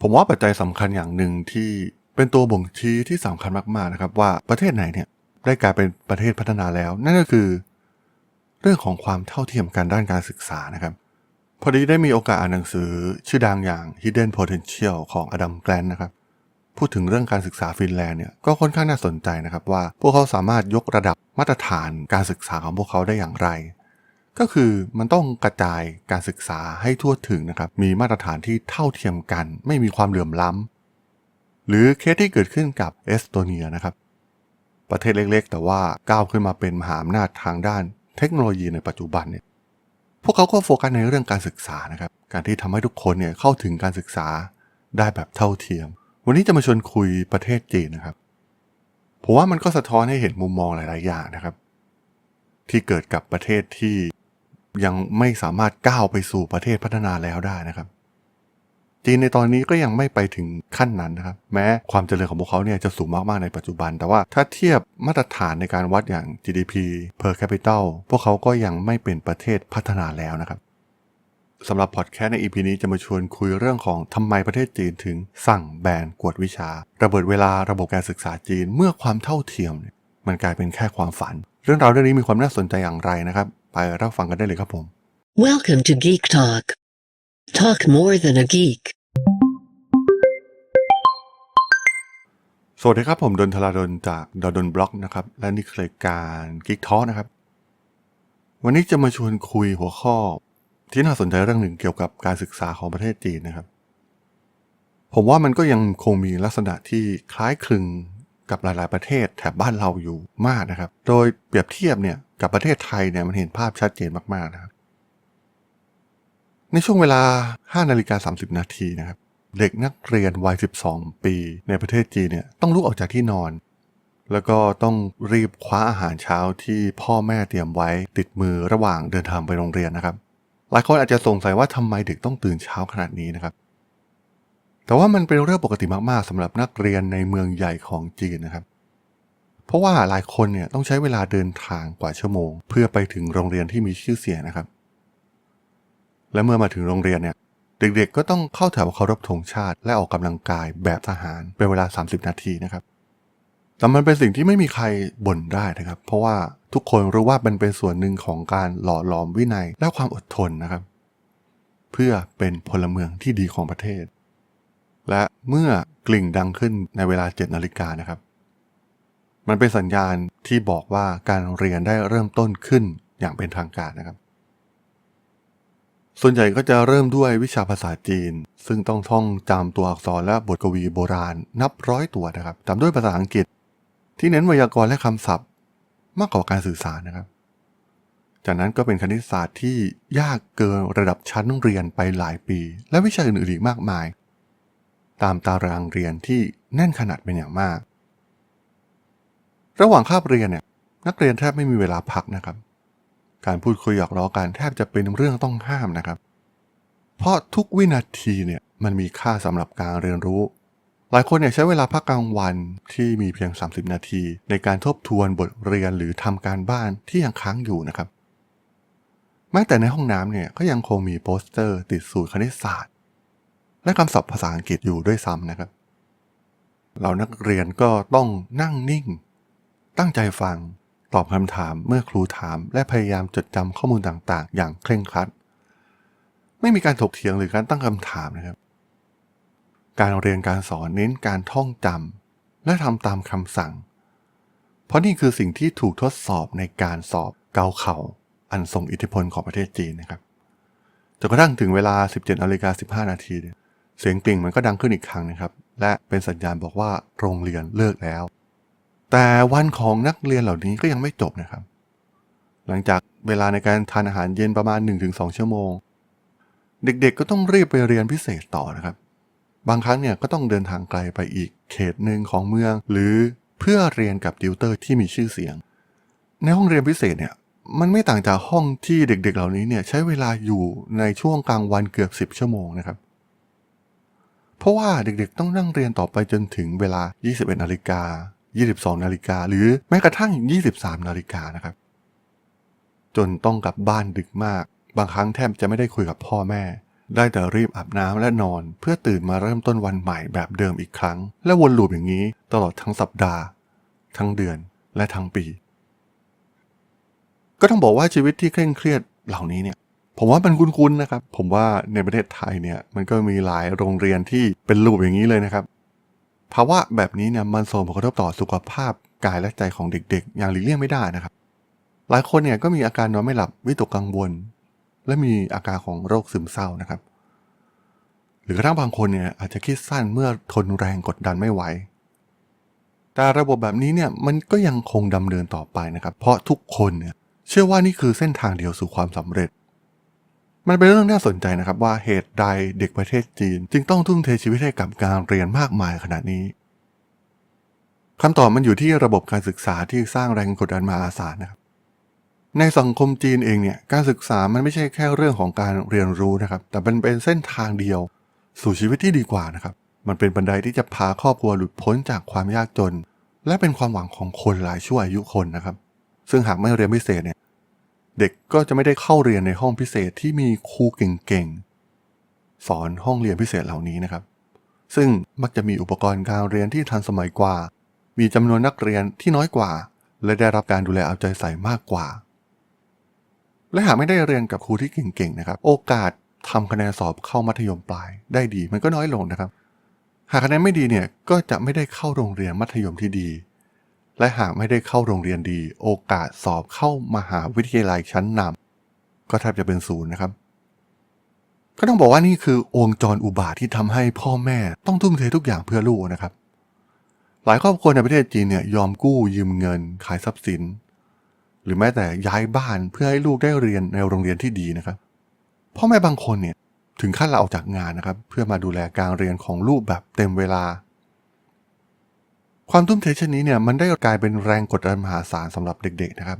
ผมว่าปัจจัยสำคัญอย่างหนึ่งที่เป็นตัวบ่งชี้ที่สำคัญมากๆนะครับ ว่าประเทศไหนเนี่ยได้กลายเป็นประเทศพัฒนาแล้ว นั่นก็คือ เรื่องของความเท่าเทียมกันด้านการศึกษานะครับ พอดีได้มีโอกาสอ่านหนังสือชื่อดังอย่าง Hidden Potential ของอดัมแกลนนะครับ พูดถึงเรื่องการศึกษาฟินแลนด์เนี่ยก็ค่อนข้างน่าสนใจนะครับว่าพวกเขาสามารถยกระดับมาตรฐานการศึกษาของพวกเขาได้อย่างไร ก็คือมันต้องกระจายการศึกษาให้ทั่วถึงนะครับ มีมาตรฐานที่เท่าเทียมกัน ไม่มีความเหลื่อมล้ำหรือเคสที่เกิดขึ้นกับเอสโตเนียนะครับ ประเทศเล็กๆ แต่ว่าก้าวขึ้นมาเป็นมหาอำนาจทางด้านเทคโนโลยีในปัจจุบันเนี่ย พวกเขาก็โฟกัสในเรื่องการศึกษานะครับ การที่ทำให้ทุกคนเนี่ยเข้าถึงการศึกษาได้แบบเท่าเทียม วันนี้จะมาชวนคุยประเทศจีนนะครับ ผมว่ามันก็สะท้อนให้เห็นมุมมองหลาย ๆ อย่างนะครับ ที่เกิดกับประเทศที่ ยังไม่สามารถก้าวไปสู่ประเทศพัฒนาแล้วได้นะครับ จีนในตอนนี้ก็ยังไม่ไปถึงขั้นนั้นนะครับ แม้ความเจริญของพวกเขาเนี่ยจะสูงมากๆในปัจจุบัน แต่ว่าถ้าเทียบมาตรฐานในการวัดอย่าง GDP per capita พวกเขาก็ยังไม่เป็นประเทศพัฒนาแล้วนะครับสำหรับพอดแคสต์ใน EP นี้จะมาชวนคุยเรื่องของทำไมประเทศจีนถึงสั่งแบนกวดวิชา ระเบิดเวลาระบบการศึกษาจีนเมื่อความเท่าเทียม มันกลายเป็นแค่ความฝัน เรื่องราวเรื่องนี้มีความน่าสนใจอย่างไรนะครับ ไปรับฟังกันได้เลยครับผม Welcome to Geek Talk. Talk more than a geek. สวัสดีครับผมดนทลาดนจากดดนบล็อกนะครับ และนี่คือรายการกิ๊กท้อนะครับ วันนี้จะมาชวนคุยหัวข้อ ที่น่าสนใจเรื่องหนึ่งเกี่ยวกับการศึกษาของประเทศจีนนะครับ ผมว่ามันก็ยังคงมีลักษณะที่คล้ายคลึง กับหลาย ๆ ประเทศแถบบ้านเราอยู่มากนะครับ โดยเปรียบเทียบเนี่ยกับประเทศไทยเนี่ยมันเห็นภาพชัดเจนมาก ๆ นะครับ ในช่วงเวลา 5 นาฬิกา 30 นาทีนะครับ เด็กนักเรียนวัย 12 ปี ในประเทศจีนเนี่ยต้องลุกออกจากที่นอน แล้วก็ต้องรีบคว้าอาหารเช้าที่พ่อแม่เตรียมไว้ติดมือระหว่างเดินทางไปโรงเรียนนะครับ หลายคนอาจจะสงสัยว่าทำไมเด็กต้องตื่นเช้าขนาดนี้นะครับ แต่ว่ามันเป็นเรื่องปกติมากๆสำหรับนักเรียนในเมืองใหญ่ของจีนนะครับ เพราะว่าหลายคนเนี่ยต้องใช้เวลาเดินทางกว่าชั่วโมง เพื่อไปถึงโรงเรียนที่มีชื่อเสียงนะครับ และเมื่อมาถึงโรงเรียนเนี่ยเด็กๆ ก็ต้องเข้าแถวเคารพธงชาติ และออกกำลังกายแบบทหารเป็นเวลา 30 นาทีนะครับ แต่มันเป็นสิ่งที่ไม่มีใครบ่นได้นะครับ เพราะว่าทุกคนรู้ว่ามันเป็นส่วนหนึ่งของการหล่อหลอมวินัยและความอดทนนะครับ เพื่อเป็นพลเมืองที่ดีของประเทศ และเมื่อกลิ่งดังขึ้นในเวลา7นาฬิกานะครับ มันเป็นสัญญาณที่บอกว่าการเรียนได้เริ่มต้นขึ้นอย่างเป็นทางการนะครับ ส่วนใหญ่ก็จะเริ่มด้วยวิชาภาษาจีน ซึ่งต้องท่องจำตัวอักษรและบทกวีโบราณนับร้อยตัวนะครับตามด้วยภาษาอังกฤษ ที่เน้นไวยากรณ์และคำศัพท์ มากกว่าการสื่อสารนะครับ จากนั้นก็เป็นคณิตศาสตร์ที่ยากเกินระดับชั้นเรียนไปหลายปี และวิชาอื่นๆอีกมากมาย ตามตารางเรียนที่แน่นขนาดเป็นอย่างมาก ระหว่างคาบเรียนเนี่ยนักเรียนแทบไม่มีเวลาพักนะครับ การพูดคุยหยอกล้อกันแทบจะเป็นเรื่องต้องห้ามนะครับ เพราะทุกวินาทีเนี่ยมันมีค่าสำหรับการเรียนรู้ หลายคนเนี่ยใช้เวลาพักกลางวันที่มีเพียง 30 นาที ในการทบทวนบทเรียนหรือทำการบ้านที่ยังค้างอยู่นะครับ แม้แต่ในห้องน้ำเนี่ยก็ยังคงมีโปสเตอร์ติดสูตรคณิตศาสตร์ และคำศัพท์ภาษาอังกฤษอยู่ด้วยซ้ำนะครับ เรานักเรียนก็ต้องนั่งนิ่ง ตั้งใจฟังตอบคำถามเมื่อครูถาม และพยายามจดจำข้อมูลต่างๆ อย่างเคร่งครัด ไม่มีการถกเถียงหรือการตั้งคำถามนะครับ การเรียนการสอนเน้นการท่องจำและทำตามคำสั่ง เพราะนี่คือสิ่งที่ถูกทดสอบในการสอบเกาเข่า อันทรงอิทธิพลของประเทศจีนนะครับจนกระทั่งถึงเวลา 17นาฬิกา15 นาที เสียงกลิ่งมันก็ดังขึ้นอีกครั้งนะครับ และเป็นสัญญาณบอกว่าโรงเรียนเลิกแล้ว แต่วันของนักเรียนเหล่านี้ก็ยังไม่จบนะครับ หลังจากเวลาในการทานอาหารเย็นประมาณ 1-2 ชั่วโมง เด็กๆก็ต้องรีบไปเรียนพิเศษต่อนะครับ บางครั้งเนี่ยก็ต้องเดินทางไกลไปอีกเขตหนึ่งของเมือง หรือเพื่อเรียนกับติวเตอร์ที่มีชื่อเสียง ในห้องเรียนพิเศษเนี่ยมันไม่ต่างจากห้องที่เด็กๆ เหล่านี้เนี่ยใช้เวลาอยู่ในช่วงกลางวันเกือบ 10 ชั่วโมงนะครับ เพราะว่าเด็กๆต้องนั่งเรียนต่อไปจนถึงเวลา 21นาฬิกา22นาฬิกาหรือแม้กระทั่ง 23นาฬิกานะครับ จนต้องกลับบ้านดึกมาก บางครั้งแทบจะไม่ได้คุยกับพ่อแม่ ได้แต่รีบอาบน้ำและนอน เพื่อตื่นมาเริ่มต้นวันใหม่แบบเดิมอีกครั้ง และวนลูปอย่างนี้ตลอดทั้งสัปดาห์ ทั้งเดือนและทั้งปี ก็ต้องบอกว่าชีวิตที่เคร่งเครียดเหล่านี้เนี่ย ผมว่ามันคุ้นๆนะครับ ผมว่าในประเทศไทยเนี่ยมันก็มีหลายโรงเรียนที่เป็นรูปอย่างนี้เลยนะครับ ภาวะแบบนี้เนี่ยมันส่งผลกระทบต่อสุขภาพกายและใจของเด็กๆ อย่างหลีกเลี่ยงไม่ได้นะครับ หลายคนเนี่ยก็มีอาการนอนไม่หลับวิตกกังวล และมีอาการของโรคซึมเศร้านะครับ หรือกระทั่งบางคนเนี่ยอาจจะคิดสั้นเมื่อทนแรงกดดันไม่ไหวแต่ระบบแบบนี้เนี่ยมันก็ยังคงดำเนินต่อไปนะครับ เพราะทุกคนเนี่ยเชื่อว่านี่คือเส้นทางเดียวสู่ความสำเร็จ มันเป็นเรื่องน่าสนใจนะครับว่าเหตุใดเด็กประเทศจีน จึงต้องทุ่มเทชีวิตให้กับการเรียนมากมายขนาดนี้คำตอบมันอยู่ที่ระบบการศึกษาที่สร้างแรงกดดันมหาศานะครับในสังคมจีนเองเนี่ยการศึกษามันไม่ใช่แค่เรื่องของการเรียนรู้นะครับ แต่มันเป็นเส้นทางเดียว สู่ชีวิตที่ดีกว่านะครับ มันเป็นบันไดที่จะพาครอบครัวหลุดพ้นจากความยากจน และเป็นความหวังของคนหลายชั่วอายุคนนะครับ ซึ่งหากไม่เรียนพิเศษเนี่ย เด็กก็จะไม่ได้เข้าเรียนในห้องพิเศษที่มีครูเก่งๆ สอนห้องเรียนพิเศษเหล่านี้นะครับ ซึ่งมักจะมีอุปกรณ์การเรียนที่ทันสมัยกว่า มีจำนวนนักเรียนที่น้อยกว่า และได้รับการดูแลเอาใจใส่มากกว่า และหากไม่ได้เรียนกับครูที่เก่งๆนะครับ โอกาสทำคะแนนสอบเข้ามัธยมปลาย ได้ดีมันก็น้อยลงนะครับ หากคะแนนไม่ดีเนี่ยก็จะไม่ได้เข้าโรงเรียนมัธยมที่ดี และหากไม่ได้เข้าโรงเรียนดี โอกาสสอบเข้ามหาวิทยาลัยชั้นนำก็แทบจะเป็นศูนย์นะครับ ก็ต้องบอกว่านี่คือวงจรอุบาทที่ทำให้พ่อแม่ต้องทุ่มเททุกอย่างเพื่อลูกนะครับ หลายครอบครัวในประเทศจีนเนี่ยยอมกู้ยืมเงิน ขายทรัพย์สิน หรือแม้แต่ย้ายบ้านเพื่อให้ลูกได้เรียนในโรงเรียนที่ดีนะครับ พ่อแม่บางคนเนี่ยถึงขั้นลาออกจากงานนะครับ เพื่อมาดูแลการเรียนของลูกแบบเต็มเวลา ความทุ่มเทเช่นนี้เนี่ยมันได้กลายเป็นแรงกดดันมหาศาลสำหรับเด็กๆนะครับ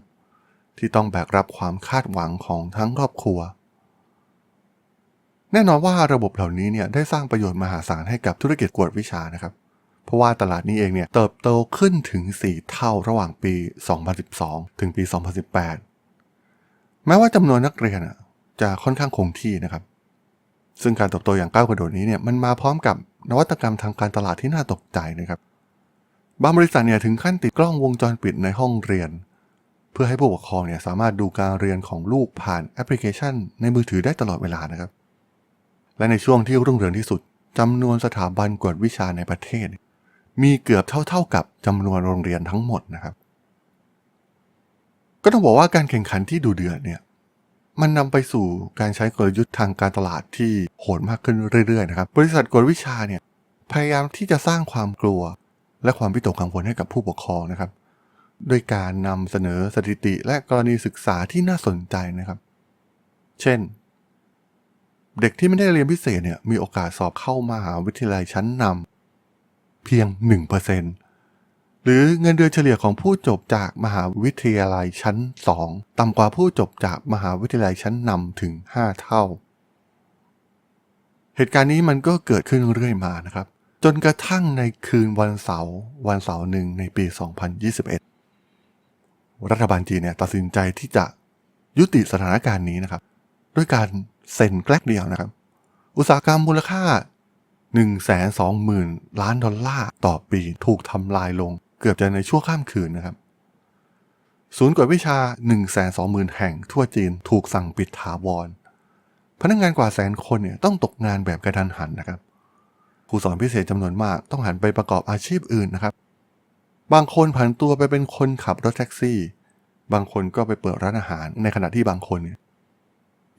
ที่ต้องแบกรับความคาดหวังของทั้งครอบครัว แน่นอนว่าระบบเหล่านี้เนี่ยได้สร้างประโยชน์มหาศาลให้กับธุรกิจกวดวิชานะครับ เพราะว่าตลาดนี้เองเนี่ยเติบโตขึ้นถึง 4 เท่าระหว่างปี 2012 ถึงปี 2018 แม้ว่าจำนวนนักเรียนจะค่อนข้างคงที่นะครับ ซึ่งการเติบโตอย่างก้าวกระโดดนี้เนี่ยมันมาพร้อมกับนวัตกรรมทางการตลาดที่น่าตกใจนะครับ บางบริษัทเนี่ยถึงขั้นติดกล้องวงจรปิดในห้องเรียน เพื่อให้ผู้ปกครองเนี่ยสามารถดูการเรียนของลูกผ่านแอปพลิเคชัน ในมือถือได้ตลอดเวลานะครับ และในช่วงที่รุ่งเรืองที่สุดจำนวนสถาบันกวดวิชาในประเทศ มีเกือบเท่าๆกับจำนวนโรงเรียนทั้งหมดนะครับ ก็ต้องบอกว่าการแข่งขันที่ดูเดือดเนี่ยมันนำไปสู่การใช้กลยุทธ์ทางการตลาดที่โหดมากขึ้นเรื่อยๆนะครับ บริษัทกวดวิชาเนี่ยพยายามที่จะสร้างความกลัว และความวิตกกังวลให้กับผู้ปกครองนะครับ โดยการนำเสนอสถิติและกรณีศึกษาที่น่าสนใจนะครับ เช่น เด็กที่ไม่ได้เรียนพิเศษเนี่ยมีโอกาสสอบเข้ามหาวิทยาลัยชั้นนำเพียง 1%หรือเงินเดือนเฉลี่ยของผู้จบจากมหาวิทยาลัยชั้น 2 ต่ำกว่าผู้จบจากมหาวิทยาลัยชั้นนำถึง 5 เท่า เหตุการณ์นี้มันก็เกิดขึ้นเรื่อยมานะครับ จนกระทั่งในคืนวันเสาร์วันเสาร์หนึ่งในปี 2021 รัฐบาลจีนเนี่ยตัดสินใจที่จะยุติสถานการณ์นี้นะครับ ด้วยการเซ็นแกลกเดียวนะครับ อุตสาหกรรมมูลค่า 120,000 ล้านดอลลาร์ต่อปีถูกทำลายลงเกือบจะในชั่วข้ามคืนนะครับ ศูนย์กวดวิชา 120,000 แห่งทั่วจีนถูกสั่งปิดถาวร พนักงานกว่าแสนคนเนี่ยต้องตกงานแบบกระทันหันนะครับ ครูสอนพิเศษจำนวนมากต้องหันไปประกอบอาชีพอื่นนะครับ บางคนผันตัวไปเป็นคนขับรถแท็กซี่ บางคนก็ไปเปิดร้านอาหาร ในขณะที่บางคนเนี่ย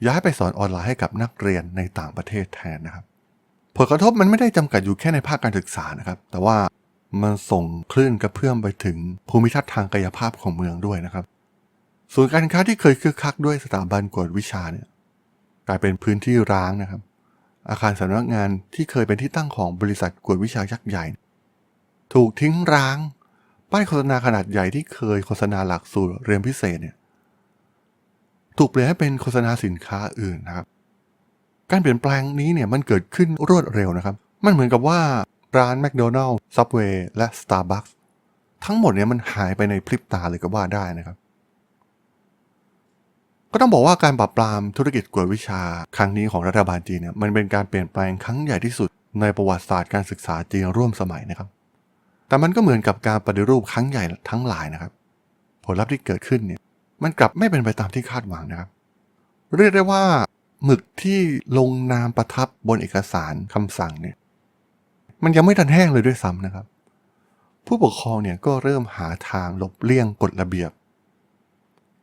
ย้ายไปสอนออนไลน์ให้กับนักเรียนในต่างประเทศแทนนะครับ ผลกระทบมันไม่ได้จำกัดอยู่แค่ในภาคการศึกษานะครับ แต่ว่ามันส่งคลื่นกระเพื่อมไปถึงภูมิทัศน์ทางกายภาพของเมืองด้วยนะครับศูนย์การค้าที่เคยคึกคักด้วยสถาบันกวดวิชาเนี่ยกลายเป็นพื้นที่ร้างนะครับ อาคารสำนักงานที่เคยเป็นที่ตั้งของบริษัทกวดวิชายักษ์ใหญ่ ถูกทิ้งร้าง ป้ายโฆษณาขนาดใหญ่ที่เคยโฆษณาหลักสูตรเรียนพิเศษเนี่ยถูกเปลี่ยนให้เป็นโฆษณาสินค้าอื่นนะครับ การเปลี่ยนแปลงนี้เนี่ยมันเกิดขึ้นรวดเร็วนะครับ มันเหมือนกับว่าร้านแมคโดนัลล์ซับเวย์และ Starbucks ทั้งหมดเนี่ยมันหายไปในพริบตาเลยก็ว่าได้นะครับ ก็ต้องบอกว่าการปราบปรามธุรกิจกวดวิชา ครั้งนี้ของรัฐบาลจีนเนี่ยมันเป็นการเปลี่ยนแปลงครั้งใหญ่ที่สุดในประวัติศาสตร์การศึกษาจีนร่วมสมัยนะครับ แต่มันก็เหมือนกับการปฏิรูปครั้งใหญ่ทั้งหลายนะครับ ผลลัพธ์ที่เกิดขึ้นเนี่ยมันกลับไม่เป็นไปตามที่คาดหวังนะครับ เรียกได้ว่าหมึกที่ลงนามประทับบนเอกสารคำสั่งเนี่ยมันยังไม่ทันแห้งเลยด้วยซ้ำนะครับ ผู้ปกครองเนี่ยก็เริ่มหาทางหลบเลี่ยงกฎระเบียบ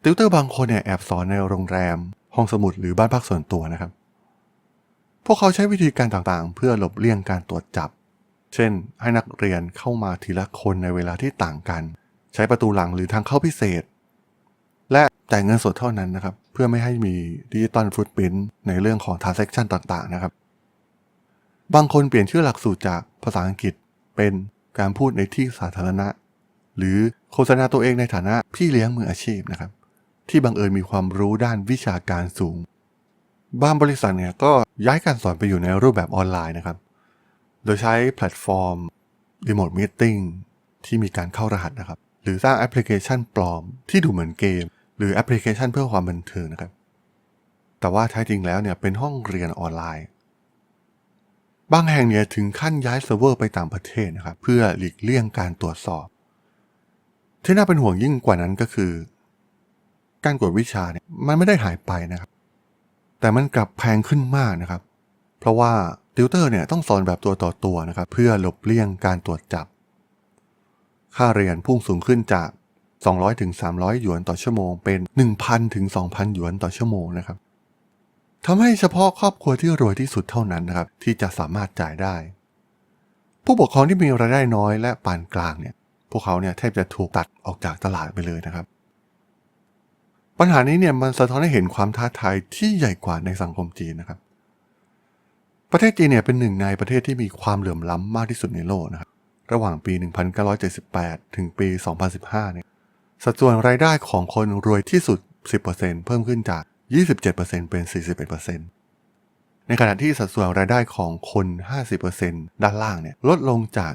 ติวเตอร์บางคนเนี่ยแอบสอนในโรงแรม ห้องสมุดหรือบ้านพักส่วนตัวนะครับ พวกเขาใช้วิธีการต่างๆ เพื่อหลบเลี่ยงการตรวจจับ เช่น ให้นักเรียนเข้ามาทีละคนในเวลาที่ต่างกัน ใช้ประตูหลังหรือทางเข้าพิเศษ และจ่ายเงินสดเท่านั้นนะครับ เพื่อไม่ให้มีดิจิตอลฟุตปรินในเรื่องของ transaction ต่างๆนะครับ บางคนเปลี่ยนชื่อหลักสูตรจากภาษาอังกฤษเป็นการพูดในที่สาธารณะ หรือโฆษณาตัวเองในฐานะพี่เลี้ยงมืออาชีพนะครับ ที่บังเอิญมีความรู้ด้านวิชาการสูง บางบริษัทเนี่ยก็ย้ายการสอนไปอยู่ในรูปแบบออนไลน์นะครับ โดยใช้แพลตฟอร์ม Remote Meeting ที่มีการเข้ารหัสนะครับ หรือสร้างแอปพลิเคชันปลอมที่ดูเหมือนเกม หรือแอปพลิเคชันเพื่อความบันเทิงนะครับ แต่ว่าแท้จริงแล้วเนี่ยเป็นห้องเรียนออนไลน์ บางแห่งเนี่ยถึงขั้นย้ายเซิร์ฟเวอร์ไปต่างประเทศนะครับเพื่อหลีกเลี่ยงการตรวจสอบ ที่น่าเป็นห่วงยิ่งกว่านั้นก็คือ การกวดวิชาเนี่ยมันไม่ได้หายไปนะครับ แต่มันกลับแพงขึ้นมากนะครับ เพราะว่าติวเตอร์เนี่ยต้องสอนแบบตัวต่อตัวนะครับ เพื่อหลบเลี่ยงการตรวจจับ ค่าเรียนพุ่งสูงขึ้นจาก 200ถึง300 หยวนต่อชั่วโมง เป็น 1,000ถึง2,000 หยวนต่อชั่วโมงนะครับทำให้เฉพาะครอบครัวที่รวยที่สุดเท่านั้นนะครับ ที่จะสามารถจ่ายได้ ผู้ปกครองที่มีรายได้น้อยและปานกลางเนี่ย พวกเขาเนี่ยแทบจะถูกตัดออกจากตลาดไปเลยนะครับ ปัญหานี้เนี่ยมันสะท้อนให้เห็นความท้าทายที่ใหญ่กว่าในสังคมจีนนะครับ ประเทศจีนเนี่ยเป็นหนึ่งในประเทศที่มีความเหลื่อมล้ำมากที่สุดในโลกนะครับ ระหว่างปี 1978 ถึงปี 2015 เนี่ย สัดส่วนรายได้ของคนรวยที่สุด 10%เพิ่มขึ้นจาก 27%เป็น 41%ในขณะที่สัดส่วนรายได้ของคน 50%ด้านล่างเนี่ยลดลงจาก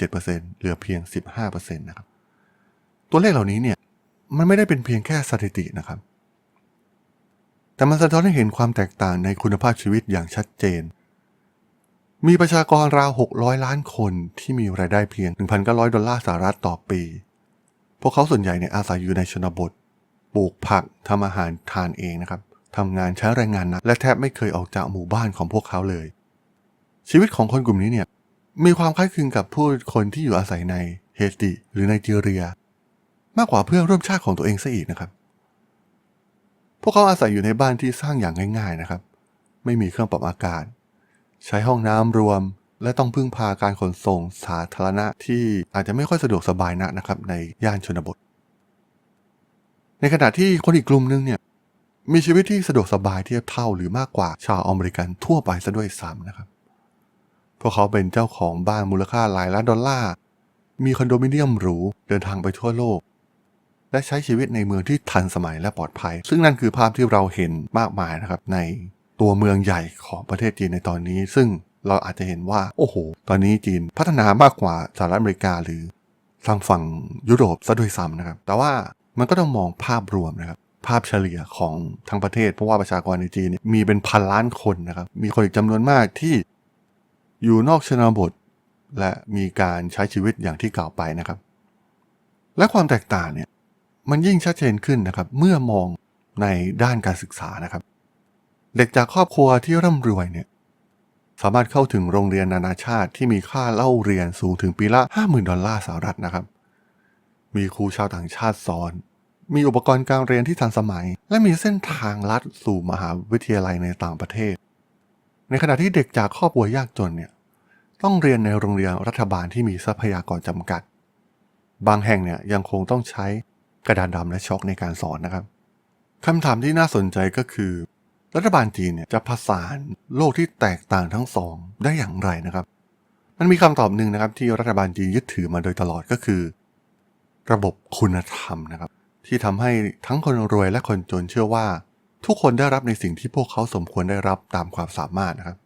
27%เหลือเพียง 15%นะครับ ตัวเลขเหล่านี้เนี่ย มันไม่ได้เป็นเพียงแค่สถิตินะครับ แต่มันสะท้อนให้เห็นความแตกต่างในคุณภาพชีวิตอย่างชัดเจน มีประชากรราว 600 ล้านคนที่มีรายได้เพียง 1,900 ดอลลาร์สหรัฐต่อปี พวกเขาส่วนใหญ่เนี่ยอาศัยอยู่ในชนบท ปลูกผักทำอาหารทานเองนะครับทำงานใช้แรงงานหนะและแทบไม่เคยออกจากหมู่บ้านของพวกเขาเลย ชีวิตของคนกลุ่มนี้เนี่ยมีความคล้ายคลึงกับผู้คนที่อยู่อาศัยในเฮติหรือไนจีเรีย มากกว่าเพื่อนร่วมชาติของตัวเองซะอีกนะครับ พวกเขาอาศัยอยู่ในบ้านที่สร้างอย่างง่ายๆนะครับ ไม่มีเครื่องปรับอากาศ ใช้ห้องน้ำรวม และต้องพึ่งพาการขนส่งสาธารณะที่อาจจะไม่ค่อยสะดวกสบายนักนะครับ ในย่านชนบท ในขณะที่คนอีกกลุ่มนึงเนี่ยมีชีวิตที่สะดวกสบายเทียบเท่าหรือมากกว่าชาวอเมริกันทั่วไปซะด้วยซ้ำนะครับ พวกเขาเป็นเจ้าของบ้านมูลค่าหลายล้านดอลลาร์ มีคอนโดมิเนียมหรูเดินทางไปทั่วโลก และใช้ชีวิตในเมืองที่ทันสมัยและปลอดภัย ซึ่งนั่นคือภาพที่เราเห็นมากมายนะครับในตัวเมืองใหญ่ของประเทศจีนในตอนนี้ ซึ่งเราอาจจะเห็นว่าโอ้โห ตอนนี้จีนพัฒนามากกว่าสหรัฐอเมริกาหรือทางฝั่งยุโรปซะด้วยซ้ำนะครับ แต่ว่ามันก็ต้องมองภาพรวมนะครับ ภาพเฉลี่ยของทั้งประเทศ เพราะว่าประชากรในจีนมีเป็นพันล้านคนนะครับ มีคนอีกจำนวนมากที่อยู่นอกชนบท และมีการใช้ชีวิตอย่างที่กล่าวไปนะครับ และความแตกต่างเนี่ย มันยิ่งชัดเจนขึ้นนะครับ เมื่อมองในด้านการศึกษานะครับ เด็กจากครอบครัวที่ร่ำรวยเนี่ยสามารถเข้าถึงโรงเรียนนานาชาติที่มีค่าเล่าเรียนสูงถึงปีละ 50,000 ดอลลาร์สหรัฐนะครับ มีครูชาวต่างชาติสอน มีอุปกรณ์การเรียนที่ทันสมัย และมีเส้นทางลัดสู่มหาวิทยาลัยในต่างประเทศ ในขณะที่เด็กจากครอบครัวยากจนเนี่ยต้องเรียนในโรงเรียนรัฐบาลที่มีทรัพยากรจำกัด บางแห่งเนี่ยยังคงต้องใช้ กระดานดำและช็อกในการสอนนะครับคำถามที่น่าสนใจก็คือ รัฐบาลจีนเนี่ยจะผสานโลกที่แตกต่างทั้งสองได้อย่างไรนะครับ มันมีคำตอบหนึ่งนะครับที่รัฐบาลจีนยึดถือมาโดยตลอดก็คือ ระบบคุณธรรมนะครับ ที่ทำให้ทั้งคนรวยและคนจนเชื่อว่า ทุกคนได้รับในสิ่งที่พวกเขาสมควรได้รับตามความสามารถนะครับ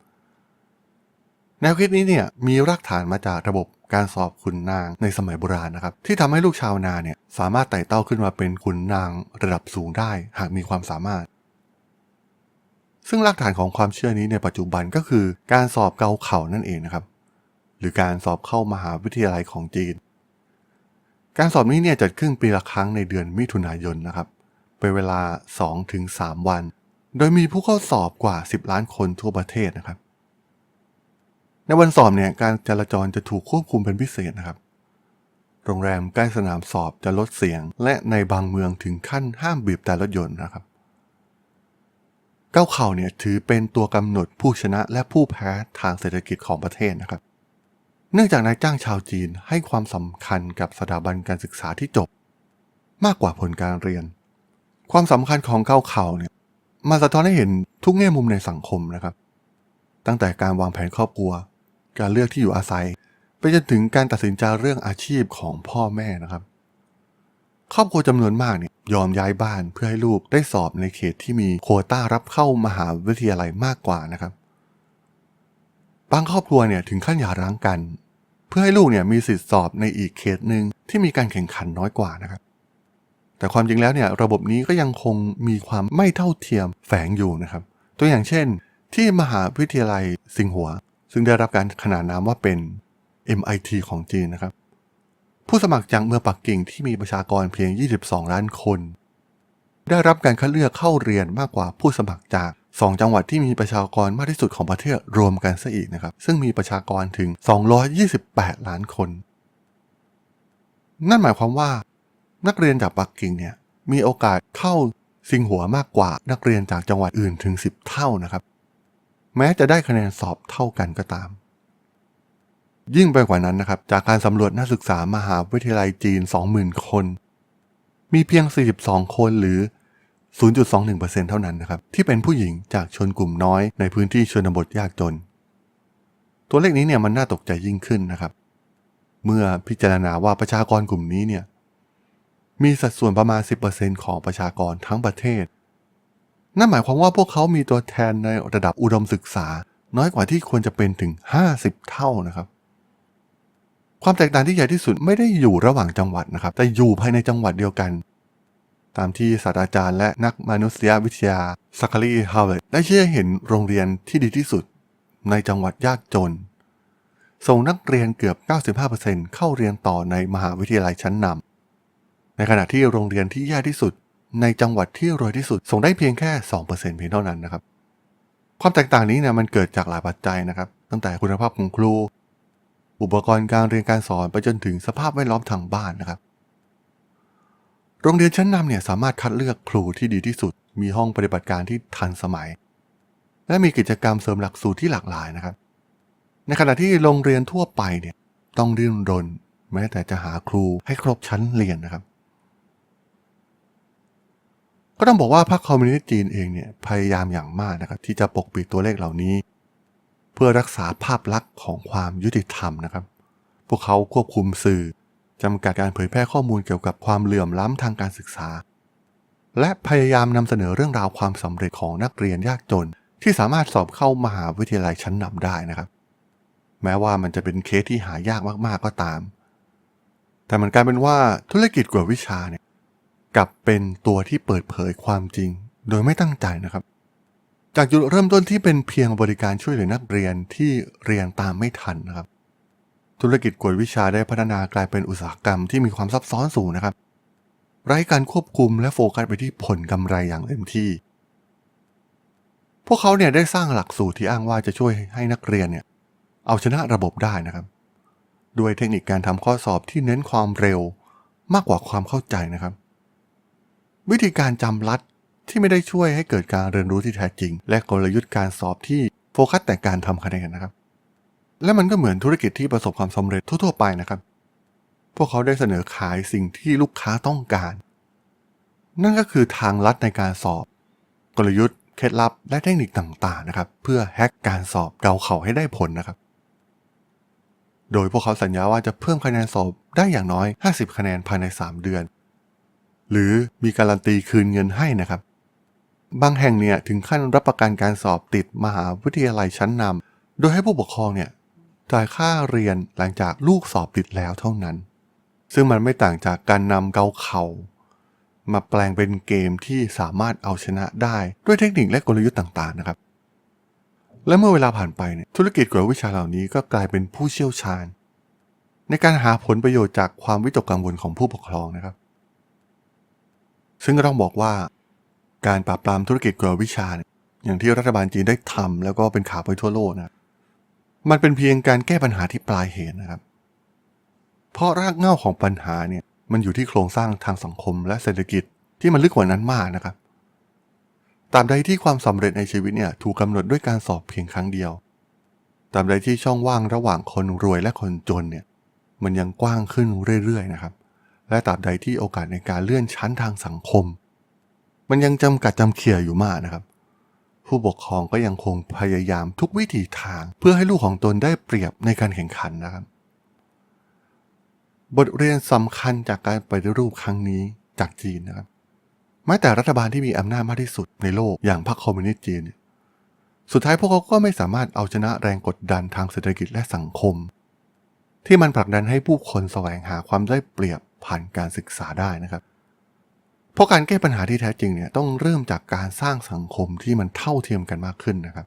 แนวคิดนี้เนี่ยมีรากฐานมาจากระบบการสอบขุนนางในสมัยโบราณนะครับ ที่ทำให้ลูกชาวนาเนี่ยสามารถไต่เต้าขึ้นมาเป็นขุนนางระดับสูงได้หากมีความสามารถ ซึ่งรากฐานของความเชื่อนี้ในปัจจุบันก็คือ การสอบเกาเข่านั่นเองนะครับ หรือการสอบเข้ามหาวิทยาลัยของจีน การสอบนี้เนี่ยจัดขึ้นปีละครั้งในเดือนมิถุนายนนะครับเป็นเวลา 2-3 วัน โดยมีผู้เข้าสอบกว่า 10 ล้านคนทั่วประเทศนะครับ ในวันสอบเนี่ยการจราจรจะถูกควบคุมเป็นพิเศษนะครับ โรงแรมใกล้สนามสอบจะลดเสียง และในบางเมืองถึงขั้นห้ามบีบแต่รถยนต์นะครับเก้าเข่าเนี่ยถือเป็นตัวกำหนดผู้ชนะและผู้แพ้ทางเศรษฐกิจของประเทศนะครับ เนื่องจากนายจ้างชาวจีนให้ความสำคัญกับสถาบันการศึกษาที่จบ มากกว่าผลการเรียน ความสำคัญของเก้าเข่าเนี่ยมาสะท้อนให้เห็นทุกแง่มุมในสังคมนะครับ ตั้งแต่การวางแผนครอบครัว การเลือกที่อยู่อาศัย ไปจนถึงการตัดสินใจเรื่องอาชีพของพ่อแม่นะครับ ครอบครัวจำนวนมากเนี่ยยอมย้ายบ้านเพื่อให้ลูกได้สอบในเขตที่มีโควต้ารับเข้ามหาวิทยาลัยมากกว่านะครับ บางครอบครัวเนี่ยถึงขั้นหย่าร้างกัน เพื่อให้ลูกเนี่ยมีสิทธิสอบในอีกเขตหนึ่งที่มีการแข่งขันน้อยกว่านะครับ แต่ความจริงแล้วเนี่ยระบบนี้ก็ยังคงมีความไม่เท่าเทียมแฝงอยู่นะครับ ตัวอย่างเช่น ที่มหาวิทยาลัยสิงหัว ซึ่งได้รับการขนานนามว่าเป็น MIT ของจีนนะครับ ผู้สมัครจากเมืองปักกิ่งที่มีประชากรเพียง 22 ล้านคน ได้รับการคัดเลือกเข้าเรียนมากกว่าผู้สมัครจาก 2 จังหวัดที่มีประชากรมากที่สุดของประเทศรวมกันซะอีกนะครับ ซึ่งมีประชากรถึง 228 ล้านคน นั่นหมายความว่า นักเรียนจากปักกิ่งเนี่ยมีโอกาสเข้าซิงหัวมากกว่านักเรียนจากจังหวัดอื่นถึง 10 เท่านะครับ แม้จะได้คะแนนสอบเท่ากันก็ตาม ยิ่งไปกว่านั้นนะครับ จากการสำรวจนักศึกษามหาวิทยาลัยจีน 20,000 คน มีเพียง 42 คนหรือ 0.21%เท่านั้นนะครับ ที่เป็นผู้หญิงจากชนกลุ่มน้อยในพื้นที่ชนบทยากจน ตัวเลขนี้เนี่ยมันน่าตกใจยิ่งขึ้นนะครับ เมื่อพิจารณาว่าประชากรกลุ่มนี้เนี่ยมีสัดส่วนประมาณ 10%ของประชากรทั้งประเทศ นั่นหมายความว่าพวกเขามีตัวแทนในระดับอุดมศึกษา น้อยกว่าที่ควรจะเป็นถึง 50 เท่านะครับ ความแตกต่างที่ใหญ่ที่สุดไม่ได้อยู่ระหว่างจังหวัดนะครับ แต่อยู่ภายในจังหวัดเดียวกัน ตามที่ศาสตราจารย์และนักมนุษยวิทยาซัคคารีฮาวเวิร์ดได้เชื่อเห็นโรงเรียนที่ดีที่สุด ในจังหวัดยากจน ส่งนักเรียนเกือบ 95%เข้าเรียนต่อในมหาวิทยาลัยชั้นนำในขณะที่โรงเรียนที่แย่ที่สุด ในจังหวัดที่รวยที่สุดส่งได้เพียงแค่ 2%เพียงเท่านั้นนะครับ ความแตกต่างนี้เนี่ยมันเกิดจากหลายปัจจัยนะครับ ตั้งแต่คุณภาพของครู อุปกรณ์การเรียนการสอนไปจนถึงสภาพแวดล้อมทางบ้านนะครับ โรงเรียนชั้นนำเนี่ยสามารถคัดเลือกครูที่ดีที่สุด มีห้องปฏิบัติการที่ทันสมัย และมีกิจกรรมเสริมหลักสูตรที่หลากหลายนะครับ ในขณะที่โรงเรียนทั่วไปเนี่ยต้องดิ้นรน แม้แต่จะหาครูให้ครบชั้นเรียนนะครับ ก็ต้องบอกว่าพรรคคอมมิวนิสต์จีนเองเนี่ยพยายามอย่างมากนะครับที่จะปกปิดตัวเลขเหล่านี้ เพื่อรักษาภาพลักษณ์ของความยุติธรรมนะครับ พวกเขาควบคุมสื่อจำกัดการเผยแพร่ข้อมูลเกี่ยวกับความเหลื่อมล้ำทางการศึกษา และพยายามนำเสนอเรื่องราวความสำเร็จของนักเรียนยากจน ที่สามารถสอบเข้ามหาวิทยาลัยชั้นนำได้นะครับ แม้ว่ามันจะเป็นเคสที่หายากมากๆก็ตาม แต่มันกลายเป็นว่าธุรกิจกวดวิชาเนี่ย กลับเป็นตัวที่เปิดเผยความจริง โดยไม่ตั้งใจนะครับ จากจุดเริ่มต้นที่เป็นเพียงบริการช่วยเหลือนักเรียนที่เรียนตามไม่ทันนะครับ ธุรกิจกวดวิชาได้พัฒนากลายเป็นอุตสาหกรรมที่มีความซับซ้อนสูงนะครับ ไร้การควบคุมและโฟกัสไปที่ผลกำไรอย่างเต็มที่ พวกเขาเนี่ยได้สร้างหลักสูตรที่อ้างว่าจะช่วยให้นักเรียนเนี่ยเอาชนะระบบได้นะครับด้วยเทคนิคการทำข้อสอบที่เน้นความเร็วมากกว่าความเข้าใจนะครับ วิธีการจำรัดที่ไม่ได้ช่วยให้เกิดการเรียนรู้ที่แท้จริง และกลยุทธ์การสอบที่โฟกัสแต่การทำคะแนนนะครับ และมันก็เหมือนธุรกิจที่ประสบความสำเร็จทั่ว ๆ ไปนะครับ พวกเขาได้เสนอขายสิ่งที่ลูกค้าต้องการ นั่นก็คือทางลัดในการสอบ กลยุทธ์เคล็ดลับและเทคนิคต่างๆนะครับ เพื่อแฮกการสอบเกาเข่าให้ได้ผลนะครับ โดยพวกเขาสัญญาว่าจะเพิ่มคะแนนสอบได้อย่างน้อย 50 คะแนนภายใน 3 เดือน หรือมีการันตีคืนเงินให้นะครับ บางแห่งเนี่ยถึงขั้นรับประกันการสอบติดมหาวิทยาลัยชั้นนำโดยให้ผู้ปกครองเนี่ยจ่ายค่าเรียนหลังจากลูกสอบติดแล้วเท่านั้น ซึ่งมันไม่ต่างจากการนำเกาเข่ามาแปลงเป็นเกมที่สามารถเอาชนะได้ด้วยเทคนิคและกลยุทธ์ต่างๆนะครับ และเมื่อเวลาผ่านไปเนี่ยธุรกิจกวดวิชาเหล่านี้ก็กลายเป็นผู้เชี่ยวชาญ ในการหาผลประโยชน์จากความวิตกกังวลของผู้ปกครองนะครับ ซึ่งก็ต้องบอกว่าการปราบปรามธุรกิจกววิชา อย่างที่รัฐบาลจีนได้ทำแล้วก็เป็นข่าวไปทั่วโลกนะมันเป็นเพียงการแก้ปัญหาที่ปลายเหตุนะครับ เพราะรากเหง้าของปัญหาเนี่ยมันอยู่ที่โครงสร้างทางสังคมและเศรษฐกิจที่มันลึกกว่านั้นมากนะครับตาบใดที่ความสำเร็จในชีวิตเนี่ยถูกกำหนดด้วยการสอบเพียงครั้งเดียว ตาบใดที่ช่องว่างระหว่างคนรวยและคนจนเนี่ยมันยังกว้างขึ้นเรื่อยๆนะครับ และตราบใดที่โอกาสในการเลื่อนชั้นทางสังคม มันยังจำกัดจำเขี่ยอยู่มากนะครับ ผู้ปกครองก็ยังคงพยายามทุกวิถีทาง เพื่อให้ลูกของตนได้เปรียบในการแข่งขันนะครับ บทเรียนสำคัญจากการปฏิรูปครั้งนี้จากจีนนะครับแม้แต่รัฐบาลที่มีอำนาจมากที่สุดในโลกอย่างพรรคคอมมิวนิสต์จีน สุดท้ายพวกเขาก็ไม่สามารถเอาชนะแรงกดดันทางเศรษฐกิจและสังคม ที่มันผลักดันให้ผู้คนแสวงหาความได้เปรียบ ผ่านการศึกษาได้นะครับ เพราะการแก้ปัญหาที่แท้จริงเนี่ยต้องเริ่มจากการสร้างสังคมที่มันเท่าเทียมกันมากขึ้นนะครับ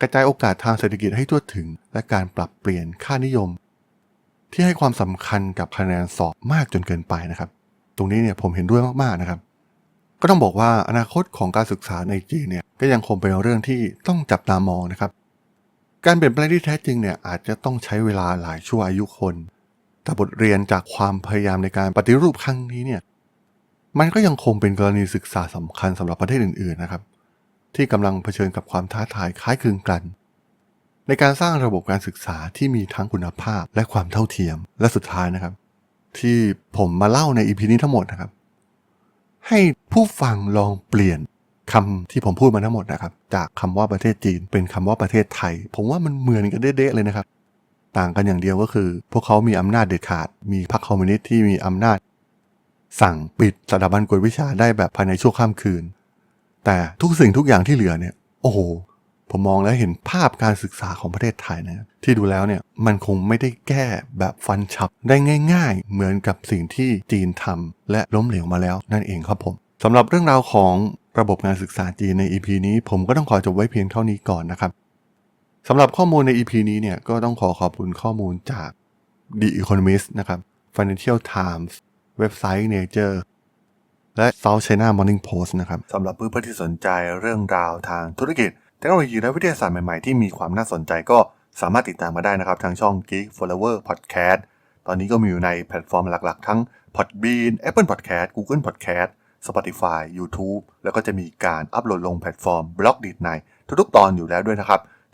กระจายโอกาสทางเศรษฐกิจให้ทั่วถึง และการปรับเปลี่ยนค่านิยม ที่ให้ความสำคัญกับคะแนนสอบมากจนเกินไปนะครับ ตรงนี้เนี่ยผมเห็นด้วยมากๆนะครับ ก็ต้องบอกว่าอนาคตของการศึกษาในจีนเนี่ยก็ยังคงเป็นเรื่องที่ต้องจับตามองนะครับการเปลี่ยนแปลงที่แท้จริงเนี่ยอาจจะต้องใช้เวลาหลายชั่วอายุคน แต่บทเรียนจากความพยายามในการปฏิรูปครั้งนี้เนี่ยมันก็ยังคงเป็นกรณีศึกษาสำคัญสำหรับประเทศอื่นๆนะครับ ที่กำลังเผชิญกับความท้าทายคล้ายคลึงกัน ในการสร้างระบบการศึกษาที่มีทั้งคุณภาพและความเท่าเทียมและสุดท้ายนะครับ ที่ผมมาเล่าในอีพีนี้ทั้งหมดนะครับ ให้ผู้ฟังลองเปลี่ยนคำที่ผมพูดมาทั้งหมดนะครับ จากคำว่าประเทศจีนเป็นคำว่าประเทศไทย ผมว่ามันเหมือนกันเด๊ะๆเลยนะครับ ต่างกันอย่างเดียวก็คือ พวกเขามีอำนาจเด็ดขาด มีพรรคคอมมิวนิสต์ที่มีอำนาจ สั่งปิดสถาบันกวดวิชาได้แบบภายในชั่วข้ามคืน แต่ทุกสิ่งทุกอย่างที่เหลือเนี่ยโอ้โหผมมองแล้วเห็นภาพการศึกษาของประเทศไทยนะที่ดูแล้วเนี่ยมันคงไม่ได้แก้แบบฟันฉับได้ง่าย ๆ เหมือนกับสิ่งที่จีนทำและล้มเหลวมาแล้วนั่นเองครับผมสำหรับเรื่องราวของระบบการศึกษาจีนใน EP นี้ ผมก็ต้องขอจบไว้เพียงเท่านี้ก่อนนะครับ สำหรับข้อมูลใน EP นี้เนี่ยก็ต้องขอขอบคุณข้อมูลจาก The Economist นะครับ Financial Times เว็บไซต์ Nature และ South China Morning Post นะครับสำหรับเพื่อนๆที่สนใจเรื่องราวทางธุรกิจเทคโนโลยีและวิทยาศาสตร์ใหม่ๆ ที่มีความน่าสนใจก็สามารถติดตามมาได้นะครับ ทางช่อง Geek Flower Podcast ตอนนี้ก็มีอยู่ในแพลตฟอร์มหลักๆ ทั้ง Podbean Apple Podcast Google Podcast Spotify YouTube แล้วก็จะมีการอัปโหลดลงแพลตฟอร์ม b l o g d i t ในทุกๆ ตอนอยู่แล้วด้วยนะครับ